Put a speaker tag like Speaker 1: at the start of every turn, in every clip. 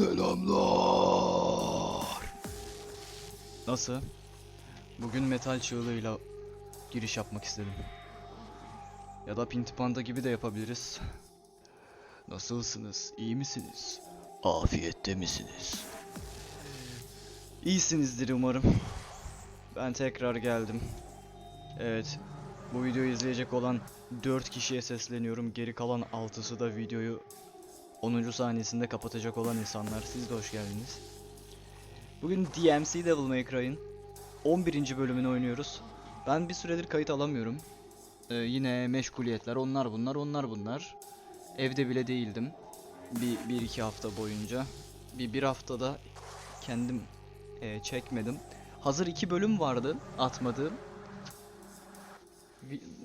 Speaker 1: Selamlar.
Speaker 2: Nasıl? Bugün metal çığlığıyla giriş yapmak istedim. Ya da Pinti Panda gibi de yapabiliriz. Nasılsınız? İyi misiniz?
Speaker 1: Afiyette misiniz?
Speaker 2: İyisinizdir umarım. Ben tekrar geldim. Evet. Bu videoyu izleyecek olan 4 kişiye sesleniyorum. Geri kalan 6'sı da videoyu 10. saniyesinde kapatacak olan insanlar. Siz de hoş geldiniz. Bugün DMC Devil May Cry'ın 11. bölümünü oynuyoruz. Ben bir süredir kayıt alamıyorum. Ee, yine meşguliyetler, onlar bunlar, onlar bunlar. Evde bile değildim. Bir, bir iki hafta boyunca. Bir, bir haftada kendim e, çekmedim. Hazır iki bölüm vardı atmadığım.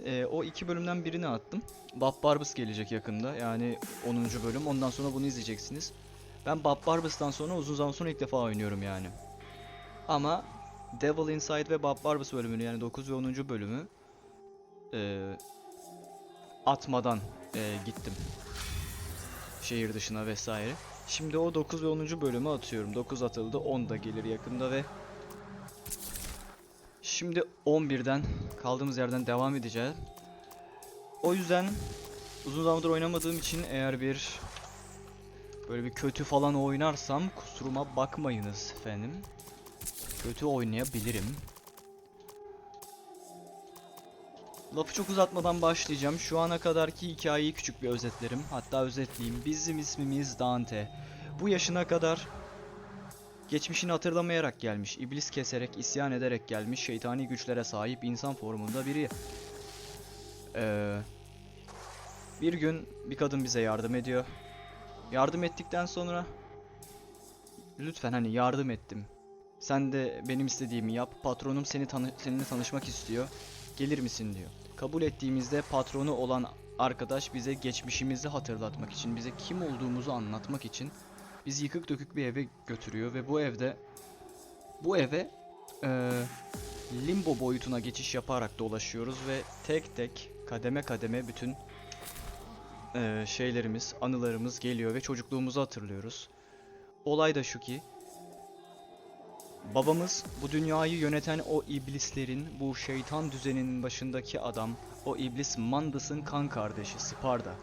Speaker 2: E, o iki bölümden birini attım. Bob Barbus gelecek yakında. Yani 10. bölüm. Ondan sonra bunu izleyeceksiniz. Ben Bob Barbus'tan sonra uzun zaman sonra ilk defa oynuyorum yani. Ama Devil Inside ve Bob Barbus bölümünü yani 9 ve 10. bölümü e, atmadan e, gittim. Şehir dışına vesaire. Şimdi o 9 ve 10. bölümü atıyorum. 9 atıldı 10 da gelir yakında ve Şimdi 11'den kaldığımız yerden devam edeceğiz. O yüzden uzun zamandır oynamadığım için eğer bir böyle bir kötü falan oynarsam kusuruma bakmayınız efendim. Kötü oynayabilirim. Lafı çok uzatmadan başlayacağım. Şu ana kadarki hikayeyi küçük bir özetlerim. Hatta özetleyeyim. Bizim ismimiz Dante. Bu yaşına kadar geçmişini hatırlamayarak gelmiş, iblis keserek, isyan ederek gelmiş, şeytani güçlere sahip insan formunda biri. Ee, bir gün bir kadın bize yardım ediyor. Yardım ettikten sonra lütfen hani yardım ettim. Sen de benim istediğimi yap. Patronum seni tanı seninle tanışmak istiyor. Gelir misin diyor. Kabul ettiğimizde patronu olan arkadaş bize geçmişimizi hatırlatmak için, bize kim olduğumuzu anlatmak için bizi yıkık dökük bir eve götürüyor ve bu evde bu eve eee, limbo boyutuna geçiş yaparak dolaşıyoruz ve tek tek kademe kademe bütün eee, şeylerimiz, anılarımız geliyor ve çocukluğumuzu hatırlıyoruz. Olay da şu ki babamız bu dünyayı yöneten o iblislerin, bu şeytan düzeninin başındaki adam, o iblis Mandas'ın kan kardeşi Sparda.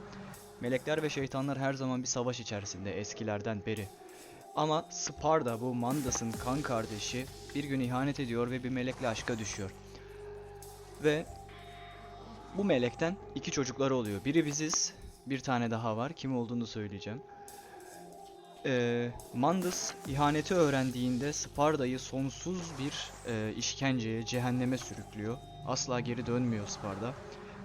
Speaker 2: Melekler ve şeytanlar her zaman bir savaş içerisinde eskilerden beri. Ama Sparda bu Mandas'ın kan kardeşi bir gün ihanet ediyor ve bir melekle aşka düşüyor. Ve bu melekten iki çocukları oluyor. Biri biziz, bir tane daha var. Kim olduğunu söyleyeceğim. Ee, Mandas ihaneti öğrendiğinde Sparda'yı sonsuz bir e, işkenceye, cehenneme sürüklüyor. Asla geri dönmüyor Sparda.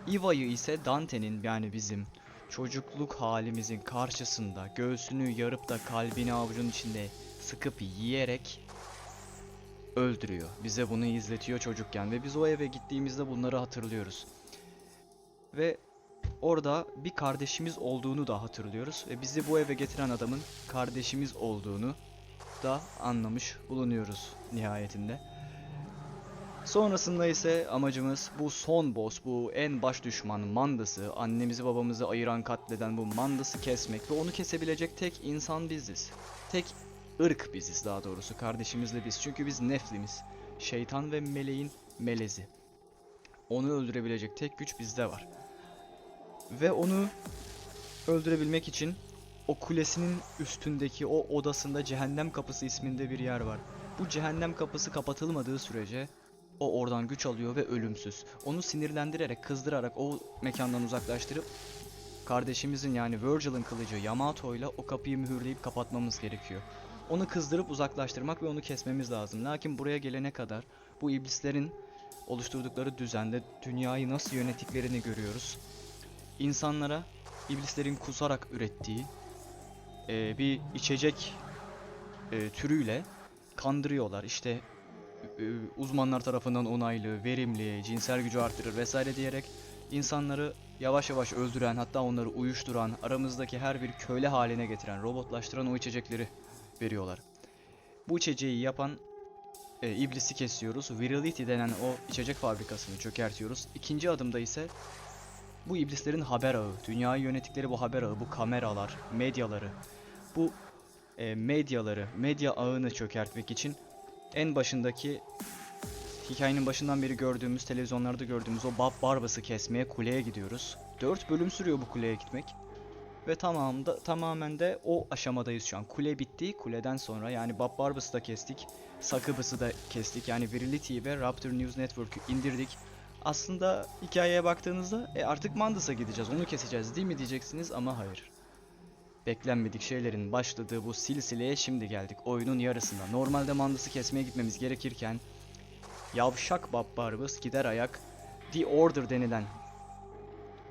Speaker 2: Iva'yı ise Dante'nin yani bizim çocukluk halimizin karşısında göğsünü yarıp da kalbini avucun içinde sıkıp yiyerek öldürüyor. Bize bunu izletiyor çocukken ve biz o eve gittiğimizde bunları hatırlıyoruz. Ve orada bir kardeşimiz olduğunu da hatırlıyoruz ve bizi bu eve getiren adamın kardeşimiz olduğunu da anlamış bulunuyoruz nihayetinde. Sonrasında ise amacımız bu son boss, bu en baş düşman Mandas'ı, annemizi babamızı ayıran katleden bu Mandas'ı kesmek ve onu kesebilecek tek insan biziz. Tek ırk biziz daha doğrusu, kardeşimizle biz. Çünkü biz Neflimiz, şeytan ve meleğin melezi. Onu öldürebilecek tek güç bizde var. Ve onu öldürebilmek için o kulesinin üstündeki o odasında cehennem kapısı isminde bir yer var. Bu cehennem kapısı kapatılmadığı sürece o oradan güç alıyor ve ölümsüz. Onu sinirlendirerek, kızdırarak o mekandan uzaklaştırıp kardeşimizin yani Virgil'in kılıcı Yamato ile o kapıyı mühürleyip kapatmamız gerekiyor. Onu kızdırıp uzaklaştırmak ve onu kesmemiz lazım. Lakin buraya gelene kadar bu iblislerin oluşturdukları düzende dünyayı nasıl yönettiklerini görüyoruz. İnsanlara iblislerin kusarak ürettiği eee, bir içecek eee, türüyle kandırıyorlar. İşte e, uzmanlar tarafından onaylı, verimli, cinsel gücü artırır vesaire diyerek insanları yavaş yavaş öldüren hatta onları uyuşturan, aramızdaki her bir köle haline getiren, robotlaştıran o içecekleri veriyorlar. Bu içeceği yapan e, iblisi kesiyoruz. Virility denen o içecek fabrikasını çökertiyoruz. İkinci adımda ise bu iblislerin haber ağı, dünyayı yönettikleri bu haber ağı, bu kameralar, medyaları, bu e, medyaları, medya ağını çökertmek için en başındaki hikayenin başından beri gördüğümüz, televizyonlarda gördüğümüz o Bob Barbas'ı kesmeye kuleye gidiyoruz. 4 bölüm sürüyor bu kuleye gitmek. Ve tamam da, tamamen de o aşamadayız şu an. Kule bitti. Kuleden sonra yani Bob Barbas'ı da kestik. Succubus'ı da kestik. Yani Virility ve Raptor News Network'ü indirdik. Aslında hikayeye baktığınızda e, artık Mandas'a gideceğiz. Onu keseceğiz değil mi diyeceksiniz ama hayır. Beklenmedik şeylerin başladığı bu silsileye şimdi geldik. Oyunun yarısında. Normalde Mandas'ı kesmeye gitmemiz gerekirken Yavşak Bob Barbas gider ayak The Order denilen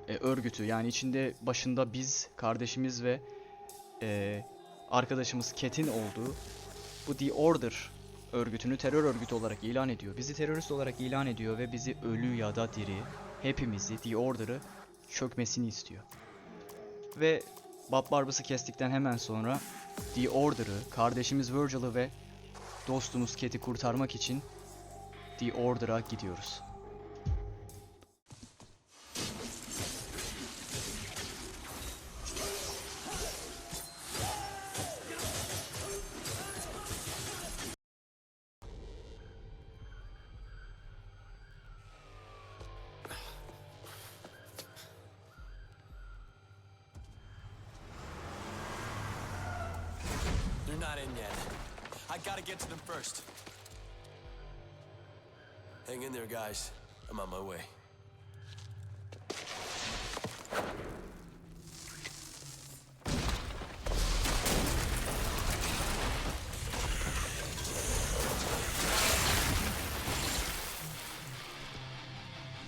Speaker 2: e, örgütü yani içinde başında biz, kardeşimiz ve e, arkadaşımız Ket'in olduğu bu The Order örgütünü terör örgütü olarak ilan ediyor. Bizi terörist olarak ilan ediyor ve bizi ölü ya da diri hepimizi The Order'ı çökmesini istiyor. Ve Bob Barbas'ı kestikten hemen sonra The Order'ı, kardeşimiz Virgil'ı ve dostumuz Ket'i kurtarmak için The Order'a gidiyoruz.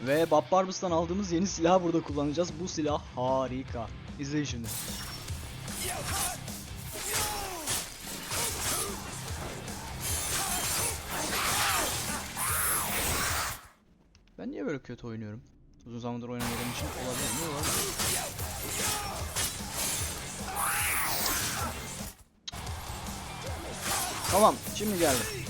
Speaker 2: Ve Bob Barbas'tan aldığımız yeni silahı burada kullanacağız. Bu silah harika. İzleyin şimdi. Ben niye böyle kötü oynuyorum? Uzun zamandır oynamadığım için olabilir. Niye olabilir? Tamam, şimdi geldi.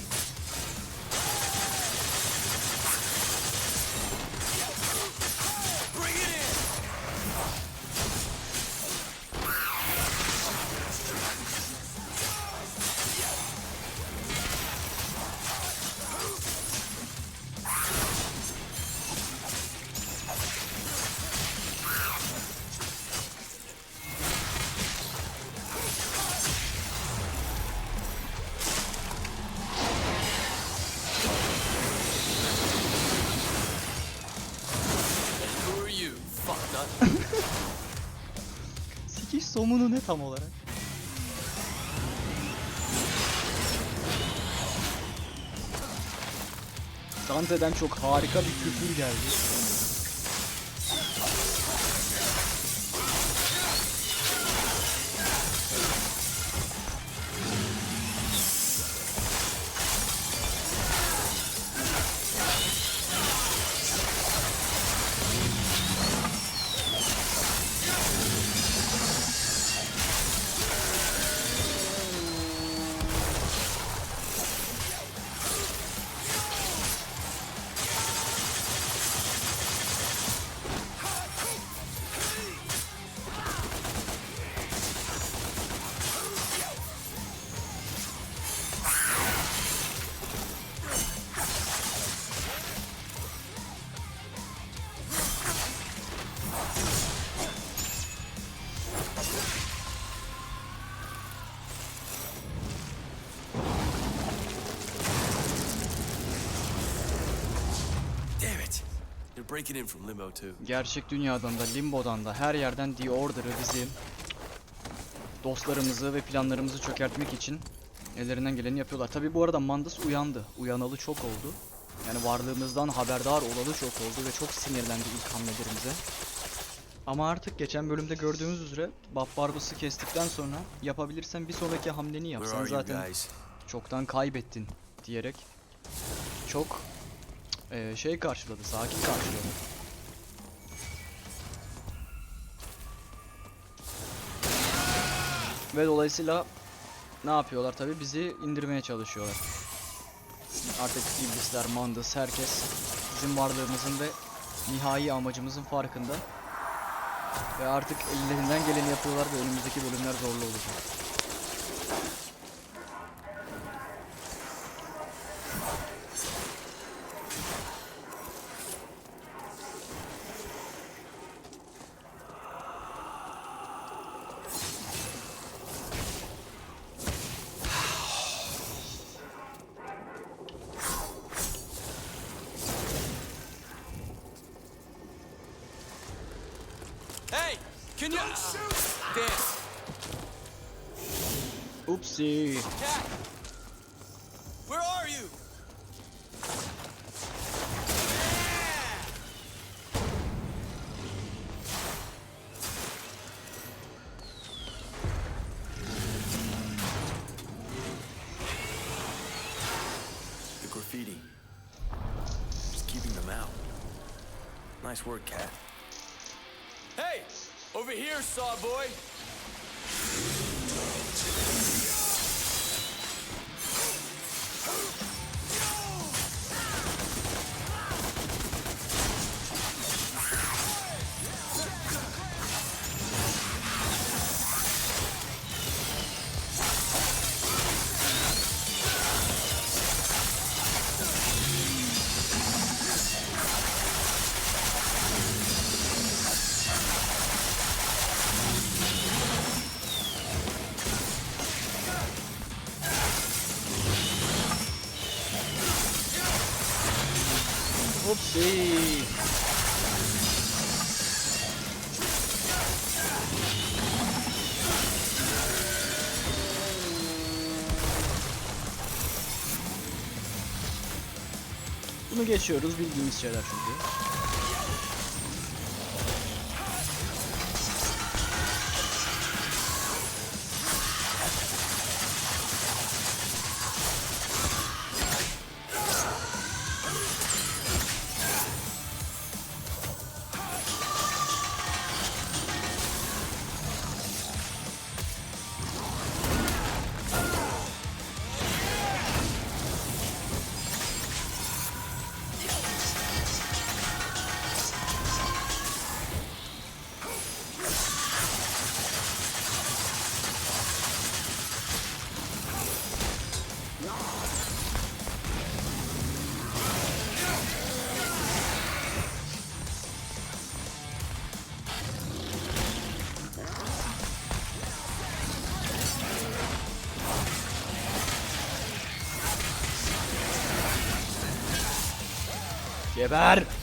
Speaker 2: Somunu ne tam olarak? Dante'den çok harika bir küfür geldi.
Speaker 3: Breaking in from Limbo too.
Speaker 2: Gerçek dünyadan da, limbodan da, her yerden The Order'ı bizi dostlarımızı ve planlarımızı çökertmek için ellerinden geleni yapıyorlar. Tabi bu arada Mandas uyandı. Uyanalı çok oldu. Yani varlığımızdan haberdar olalı çok oldu ve çok sinirlendi ilk hamlelerimize. Ama artık geçen bölümde gördüğümüz üzere Bob Barbas'ı kestikten sonra yapabilirsen bir sonraki hamleni yap.
Speaker 3: Where
Speaker 2: Sen
Speaker 3: are you
Speaker 2: zaten çoktan kaybettin diyerek çok eee, şey karşıladı, sakin karşıladı. Ve dolayısıyla ne yapıyorlar tabi bizi indirmeye çalışıyorlar. Artık iblisler, mandas, herkes bizim varlığımızın ve nihai amacımızın farkında. Ve artık ellerinden geleni yapıyorlar ve önümüzdeki bölümler zorlu olacak.
Speaker 3: Can you? Damn.
Speaker 2: Upsi.
Speaker 3: Cat. Over here, Saw
Speaker 2: Upsi. Bunu geçiyoruz bildiğimiz şeyler çünkü.
Speaker 3: llevar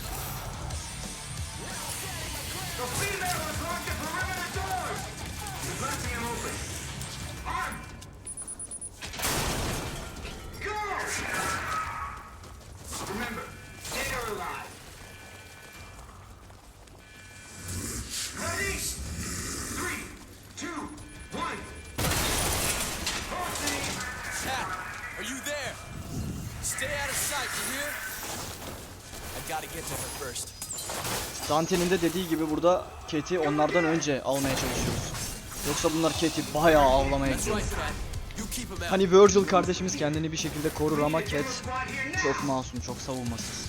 Speaker 2: Dante'nin de dediği gibi burada Cat'i onlardan önce almaya çalışıyoruz. Yoksa bunlar Cat'i bayağı avlamaya gidiyor. Hani Virgil kardeşimiz kendini bir şekilde korur ama Cat çok masum, çok savunmasız.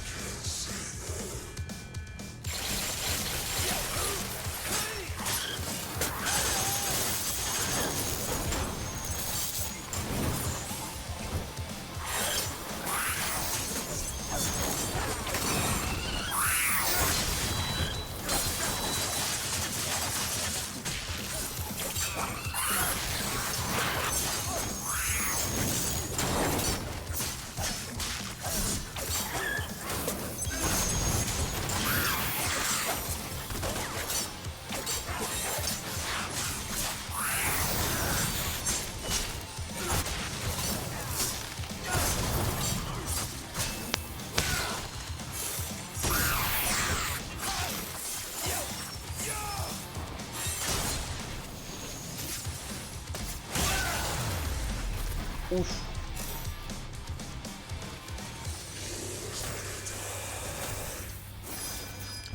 Speaker 2: Uf.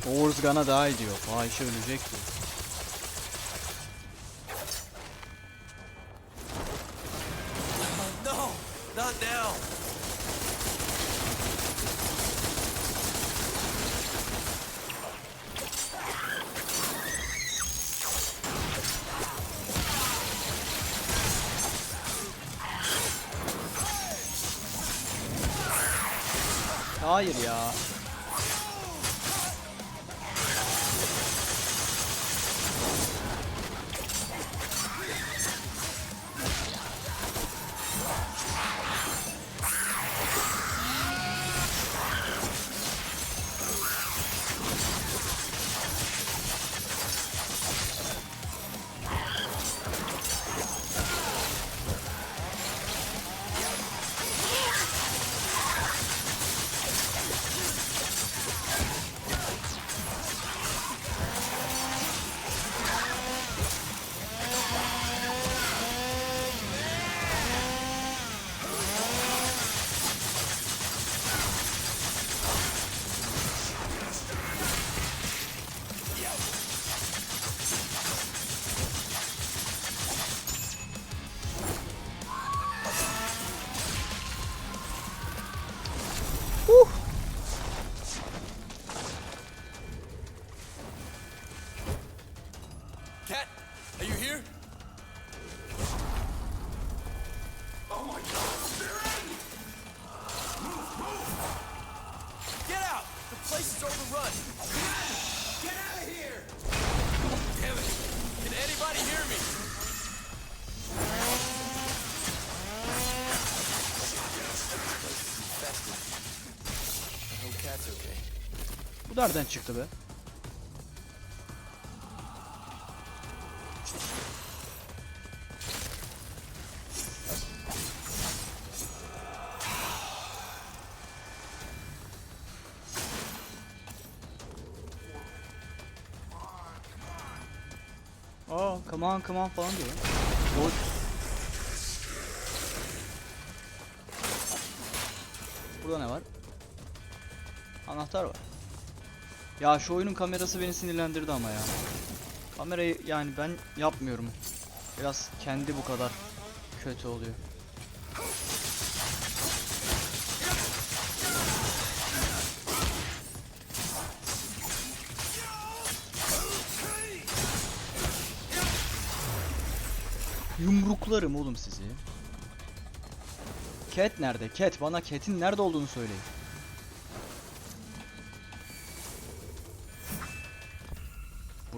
Speaker 2: Oğuz Gan'a daha iyi diyor. Fahişe ölecek diyor. Hayır ya. Nereden çıktı be? Aa, come on, come on falan diyor. O... Burada ne var? Anahtar var. Ya şu oyunun kamerası beni sinirlendirdi ama ya. Kamerayı yani ben yapmıyorum. Biraz kendi bu kadar kötü oluyor. Yumruklarım oğlum sizi. Cat nerede? Cat bana Cat'in nerede olduğunu söyleyin.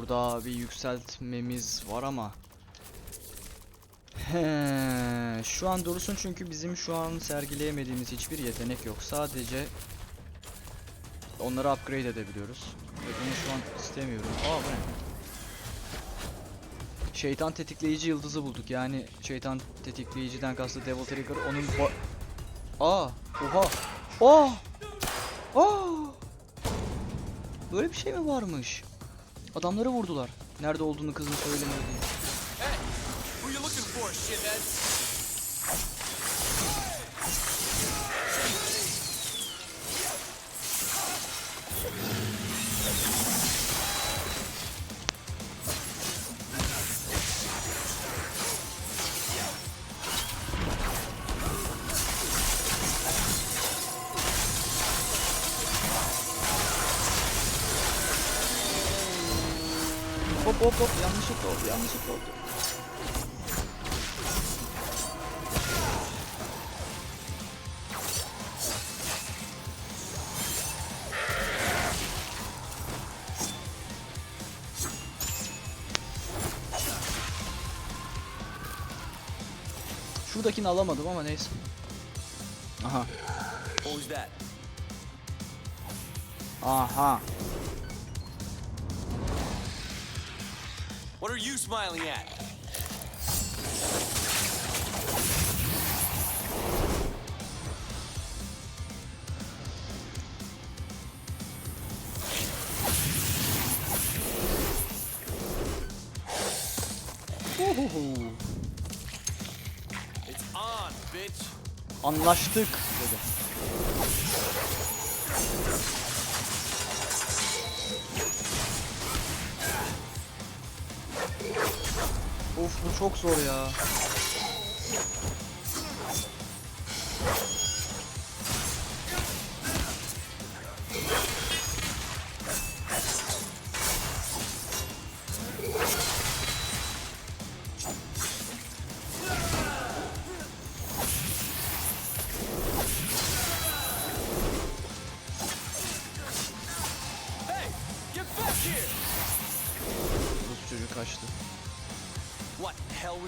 Speaker 2: Burada bir yükseltmemiz var ama şu an dursun çünkü bizim şu an sergileyemediğimiz hiçbir yetenek yok. Sadece onları upgrade edebiliyoruz. Ve bunu şu an istemiyorum. Aa bu ne? Şeytan tetikleyici yıldızı bulduk. Yani şeytan tetikleyiciden kastı Devil Trigger onun Aa, oha. Aa! Aa! Böyle bir şey mi varmış? Adamları vurdular. Nerede olduğunu kızın söylemedi Hop hop hop yanlışlıkla oldu yanlışlıkla oldu. Şuradakini alamadım ama neyse. Aha. Aha.
Speaker 3: Are you smiling at? It's on, bitch.
Speaker 2: Anlaştık çok zor ya.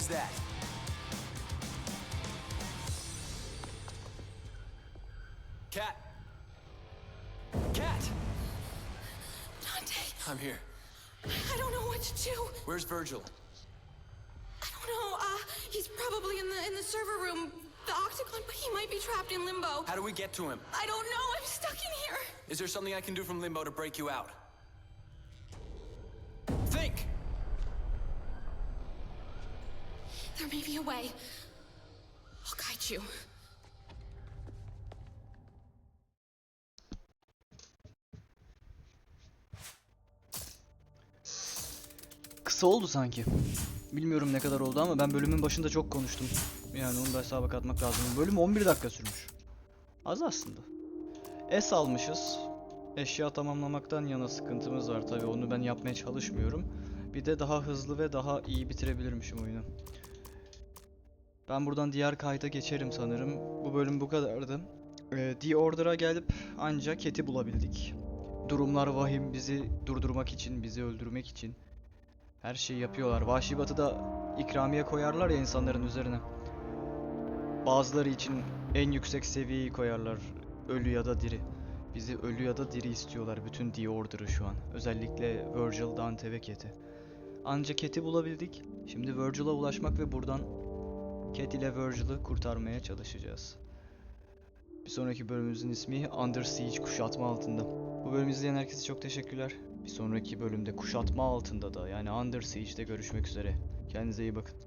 Speaker 3: Was that? Cat! Cat!
Speaker 4: Dante,
Speaker 3: I'm here.
Speaker 4: I don't know what to do.
Speaker 3: Where's Virgil?
Speaker 4: I don't know. Uh, he's probably in the in the server room, the octagon, but he might be trapped in limbo.
Speaker 3: How do we get to him?
Speaker 4: I don't know. I'm stuck in here.
Speaker 3: Is there something I can do from Limbo to break you out?
Speaker 4: There may be. I'll guide you.
Speaker 2: Kısa oldu sanki. Bilmiyorum ne kadar oldu ama ben bölümün başında çok konuştum. Yani onu da hesaba katmak lazım. Bölüm 11 dakika sürmüş. Az aslında. Es almışız. Eşya tamamlamaktan yana sıkıntımız var tabi onu ben yapmaya çalışmıyorum. Bir de daha hızlı ve daha iyi bitirebilirmişim oyunu. Ben buradan diğer kayda geçerim sanırım. Bu bölüm bu kadardı. Ee, The Order'a gelip ancak Cat'i bulabildik. durumlar vahim bizi durdurmak için, bizi öldürmek için her şeyi yapıyorlar. Vahşi Batı'da ikramiye koyarlar ya insanların üzerine. Bazıları için en yüksek seviyeyi koyarlar. Ölü ya da diri. Bizi ölü ya da diri istiyorlar bütün The Order'ı şu an. Özellikle Virgil, Dante ve Cat'i. Ancak Cat'i bulabildik. Şimdi Virgil'a ulaşmak ve buradan Cat ile Virgil'ı kurtarmaya çalışacağız. Bir sonraki bölümümüzün ismi Under Siege kuşatma altında. Bu bölümü izleyen herkese çok teşekkürler. Bir sonraki bölümde kuşatma altında da yani Under Siege'de görüşmek üzere. Kendinize iyi bakın.